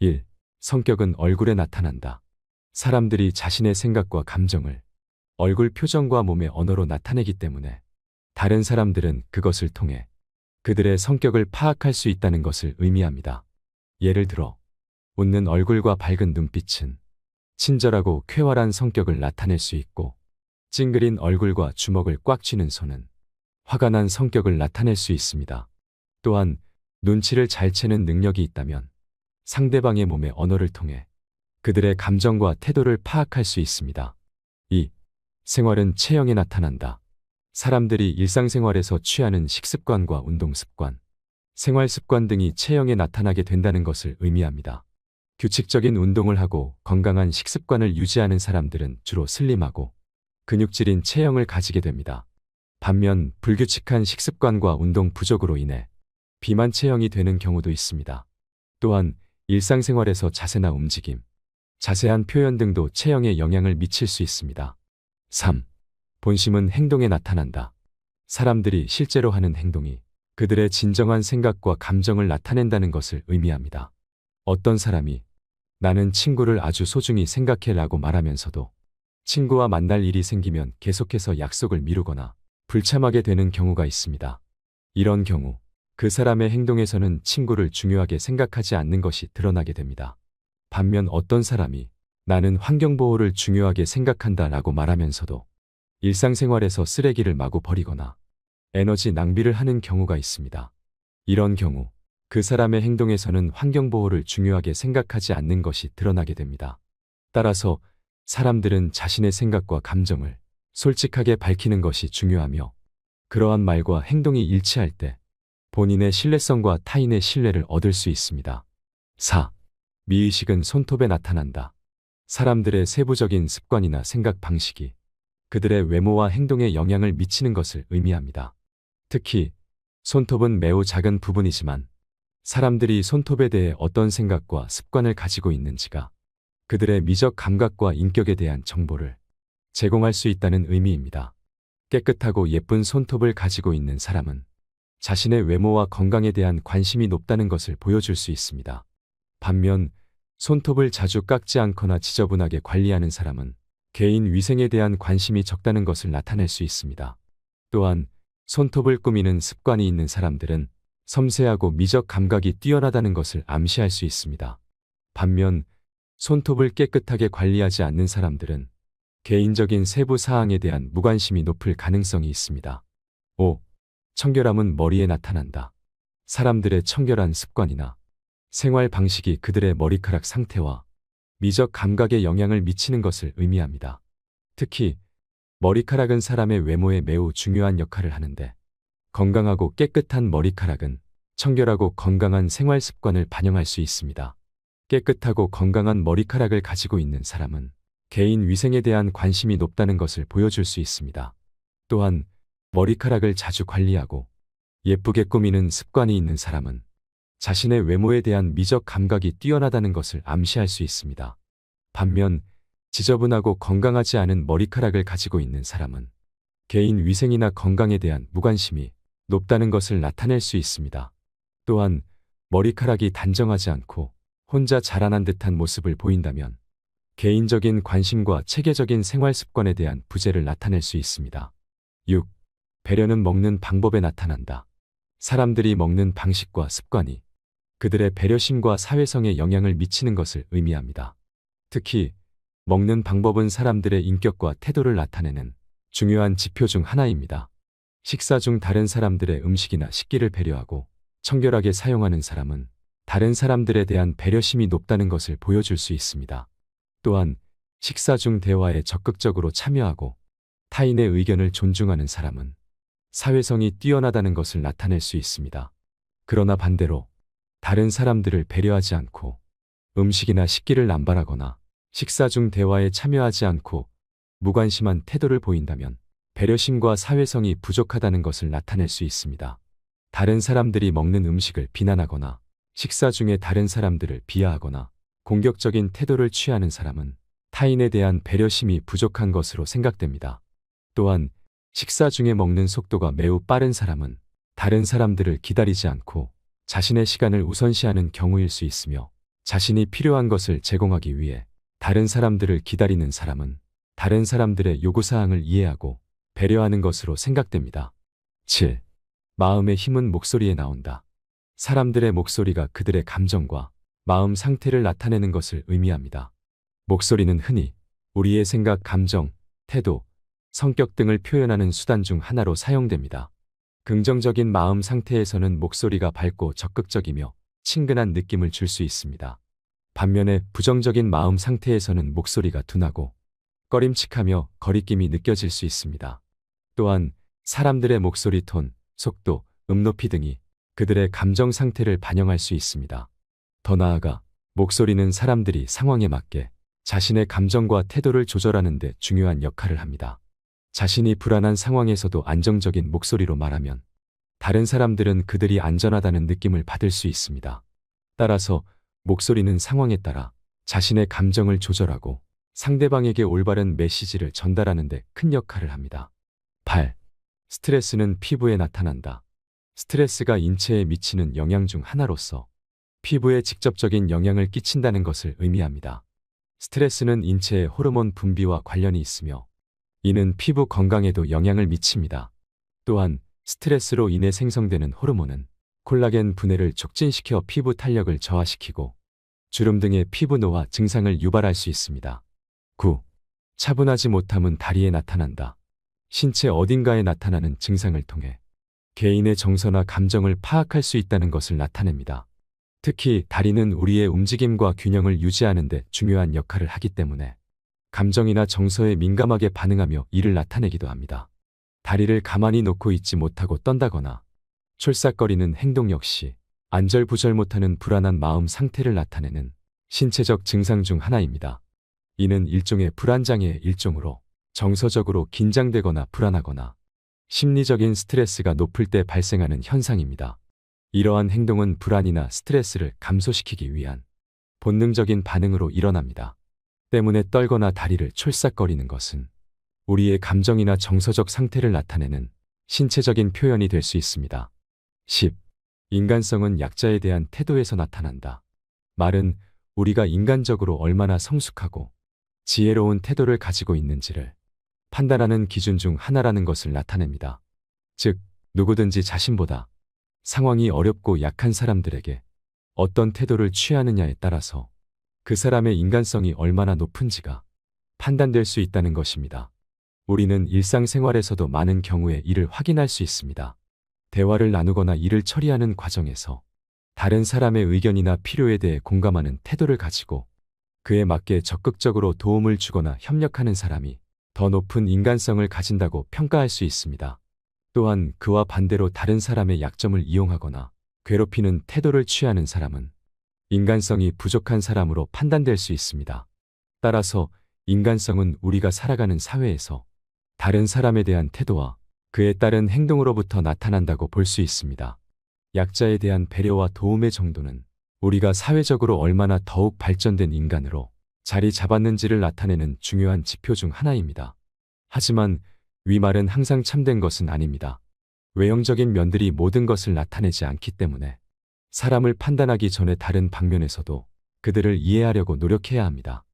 1. 성격은 얼굴에 나타난다. 사람들이 자신의 생각과 감정을 얼굴 표정과 몸의 언어로 나타내기 때문에 다른 사람들은 그것을 통해 그들의 성격을 파악할 수 있다는 것을 의미합니다. 예를 들어, 웃는 얼굴과 밝은 눈빛은 친절하고 쾌활한 성격을 나타낼 수 있고, 찡그린 얼굴과 주먹을 꽉 쥐는 손은 화가 난 성격을 나타낼 수 있습니다. 또한 눈치를 잘 채는 능력이 있다면 상대방의 몸의 언어를 통해 그들의 감정과 태도를 파악할 수 있습니다. 2. 생활은 체형에 나타난다. 사람들이 일상생활에서 취하는 식습관과 운동습관, 생활습관 등이 체형에 나타나게 된다는 것을 의미합니다. 규칙적인 운동을 하고 건강한 식습관을 유지하는 사람들은 주로 슬림하고 근육질인 체형을 가지게 됩니다. 반면 불규칙한 식습관과 운동 부족으로 인해 비만 체형이 되는 경우도 있습니다. 또한 일상생활에서 자세나 움직임, 자세한 표현 등도 체형에 영향을 미칠 수 있습니다. 3. 본심은 행동에 나타난다. 사람들이 실제로 하는 행동이 그들의 진정한 생각과 감정을 나타낸다는 것을 의미합니다. 어떤 사람이 나는 친구를 아주 소중히 생각해 라고 말하면서도 친구와 만날 일이 생기면 계속해서 약속을 미루거나 불참하게 되는 경우가 있습니다. 이런 경우 그 사람의 행동에서는 친구를 중요하게 생각하지 않는 것이 드러나게 됩니다. 반면 어떤 사람이 나는 환경보호를 중요하게 생각한다 라고 말하면서도 일상생활에서 쓰레기를 마구 버리거나 에너지 낭비를 하는 경우가 있습니다. 이런 경우 그 사람의 행동에서는 환경보호를 중요하게 생각하지 않는 것이 드러나게 됩니다. 따라서 사람들은 자신의 생각과 감정을 솔직하게 밝히는 것이 중요하며 그러한 말과 행동이 일치할 때 본인의 신뢰성과 타인의 신뢰를 얻을 수 있습니다. 4. 미의식은 손톱에 나타난다. 사람들의 세부적인 습관이나 생각 방식이 그들의 외모와 행동에 영향을 미치는 것을 의미합니다. 특히 손톱은 매우 작은 부분이지만 사람들이 손톱에 대해 어떤 생각과 습관을 가지고 있는지가 그들의 미적 감각과 인격에 대한 정보를 제공할 수 있다는 의미입니다. 깨끗하고 예쁜 손톱을 가지고 있는 사람은 자신의 외모와 건강에 대한 관심이 높다는 것을 보여줄 수 있습니다. 반면 손톱을 자주 깎지 않거나 지저분하게 관리하는 사람은 개인 위생에 대한 관심이 적다는 것을 나타낼 수 있습니다. 또한 손톱을 꾸미는 습관이 있는 사람들은 섬세하고 미적 감각이 뛰어나다는 것을 암시할 수 있습니다. 반면 손톱을 깨끗하게 관리하지 않는 사람들은 개인적인 세부 사항에 대한 무관심이 높을 가능성이 있습니다. 5. 청결함은 머리에 나타난다. 사람들의 청결한 습관이나 생활 방식이 그들의 머리카락 상태와 미적 감각에 영향을 미치는 것을 의미합니다. 특히 머리카락은 사람의 외모에 매우 중요한 역할을 하는데 건강하고 깨끗한 머리카락은 청결하고 건강한 생활 습관을 반영할 수 있습니다. 깨끗하고 건강한 머리카락을 가지고 있는 사람은 개인 위생에 대한 관심이 높다는 것을 보여줄 수 있습니다. 또한 머리카락을 자주 관리하고 예쁘게 꾸미는 습관이 있는 사람은 자신의 외모에 대한 미적 감각이 뛰어나다는 것을 암시할 수 있습니다. 반면 지저분하고 건강하지 않은 머리카락을 가지고 있는 사람은 개인 위생이나 건강에 대한 무관심이 높다는 것을 나타낼 수 있습니다. 또한 머리카락이 단정하지 않고 혼자 자라난 듯한 모습을 보인다면 개인적인 관심과 체계적인 생활 습관에 대한 부재를 나타낼 수 있습니다. 6. 배려는 먹는 방법에 나타난다. 사람들이 먹는 방식과 습관이 그들의 배려심과 사회성에 영향을 미치는 것을 의미합니다. 특히 먹는 방법은 사람들의 인격과 태도를 나타내는 중요한 지표 중 하나입니다. 식사 중 다른 사람들의 음식이나 식기를 배려하고 청결하게 사용하는 사람은 다른 사람들에 대한 배려심이 높다는 것을 보여줄 수 있습니다. 또한 식사 중 대화에 적극적으로 참여하고 타인의 의견을 존중하는 사람은 사회성이 뛰어나다는 것을 나타낼 수 있습니다. 그러나 반대로 다른 사람들을 배려하지 않고 음식이나 식기를 남발하거나 식사 중 대화에 참여하지 않고 무관심한 태도를 보인다면 배려심과 사회성이 부족하다는 것을 나타낼 수 있습니다. 다른 사람들이 먹는 음식을 비난하거나 식사 중에 다른 사람들을 비하하거나 공격적인 태도를 취하는 사람은 타인에 대한 배려심이 부족한 것으로 생각됩니다. 또한 식사 중에 먹는 속도가 매우 빠른 사람은 다른 사람들을 기다리지 않고 자신의 시간을 우선시하는 경우일 수 있으며 자신이 필요한 것을 제공하기 위해 다른 사람들을 기다리는 사람은 다른 사람들의 요구사항을 이해하고 배려하는 것으로 생각됩니다. 7. 마음의 힘은 목소리에 나온다. 사람들의 목소리가 그들의 감정과 마음 상태를 나타내는 것을 의미합니다. 목소리는 흔히 우리의 생각, 감정, 태도, 성격 등을 표현하는 수단 중 하나로 사용됩니다. 긍정적인 마음 상태에서는 목소리가 밝고 적극적이며 친근한 느낌을 줄 수 있습니다. 반면에 부정적인 마음 상태에서는 목소리가 둔하고 꺼림칙하며 거리낌이 느껴질 수 있습니다. 또한 사람들의 목소리 톤, 속도, 음높이 등이 그들의 감정 상태를 반영할 수 있습니다. 더 나아가 목소리는 사람들이 상황에 맞게 자신의 감정과 태도를 조절하는 데 중요한 역할을 합니다. 자신이 불안한 상황에서도 안정적인 목소리로 말하면 다른 사람들은 그들이 안전하다는 느낌을 받을 수 있습니다. 따라서 목소리는 상황에 따라 자신의 감정을 조절하고 상대방에게 올바른 메시지를 전달하는 데 큰 역할을 합니다. 8. 스트레스는 피부에 나타난다. 스트레스가 인체에 미치는 영향 중 하나로서 피부에 직접적인 영향을 끼친다는 것을 의미합니다. 스트레스는 인체의 호르몬 분비와 관련이 있으며 이는 피부 건강에도 영향을 미칩니다. 또한 스트레스로 인해 생성되는 호르몬은 콜라겐 분해를 촉진시켜 피부 탄력을 저하시키고 주름 등의 피부 노화 증상을 유발할 수 있습니다. 9. 차분하지 못함은 다리에 나타난다. 신체 어딘가에 나타나는 증상을 통해 개인의 정서나 감정을 파악할 수 있다는 것을 나타냅니다. 특히 다리는 우리의 움직임과 균형을 유지하는 데 중요한 역할을 하기 때문에 감정이나 정서에 민감하게 반응하며 이를 나타내기도 합니다. 다리를 가만히 놓고 있지 못하고 떤다거나 촐싹거리는 행동 역시 안절부절 못하는 불안한 마음 상태를 나타내는 신체적 증상 중 하나입니다. 이는 일종의 불안장애의 일종으로 정서적으로 긴장되거나 불안하거나 심리적인 스트레스가 높을 때 발생하는 현상입니다. 이러한 행동은 불안이나 스트레스를 감소시키기 위한 본능적인 반응으로 일어납니다. 때문에 떨거나 다리를 촐싹거리는 것은 우리의 감정이나 정서적 상태를 나타내는 신체적인 표현이 될 수 있습니다. 10. 인간성은 약자에 대한 태도에서 나타난다. 말은 우리가 인간적으로 얼마나 성숙하고 지혜로운 태도를 가지고 있는지를 판단하는 기준 중 하나라는 것을 나타냅니다. 즉, 누구든지 자신보다 상황이 어렵고 약한 사람들에게 어떤 태도를 취하느냐에 따라서 그 사람의 인간성이 얼마나 높은지가 판단될 수 있다는 것입니다. 우리는 일상생활에서도 많은 경우에 이를 확인할 수 있습니다. 대화를 나누거나 일을 처리하는 과정에서 다른 사람의 의견이나 필요에 대해 공감하는 태도를 가지고 그에 맞게 적극적으로 도움을 주거나 협력하는 사람이 더 높은 인간성을 가진다고 평가할 수 있습니다. 또한 그와 반대로 다른 사람의 약점을 이용하거나 괴롭히는 태도를 취하는 사람은 인간성이 부족한 사람으로 판단될 수 있습니다. 따라서 인간성은 우리가 살아가는 사회에서 다른 사람에 대한 태도와 그에 따른 행동으로부터 나타난다고 볼 수 있습니다. 약자에 대한 배려와 도움의 정도는 우리가 사회적으로 얼마나 더욱 발전된 인간으로 자리 잡았는지를 나타내는 중요한 지표 중 하나입니다. 하지만 위 말은 항상 참된 것은 아닙니다. 외형적인 면들이 모든 것을 나타내지 않기 때문에 사람을 판단하기 전에 다른 방면에서도 그들을 이해하려고 노력해야 합니다.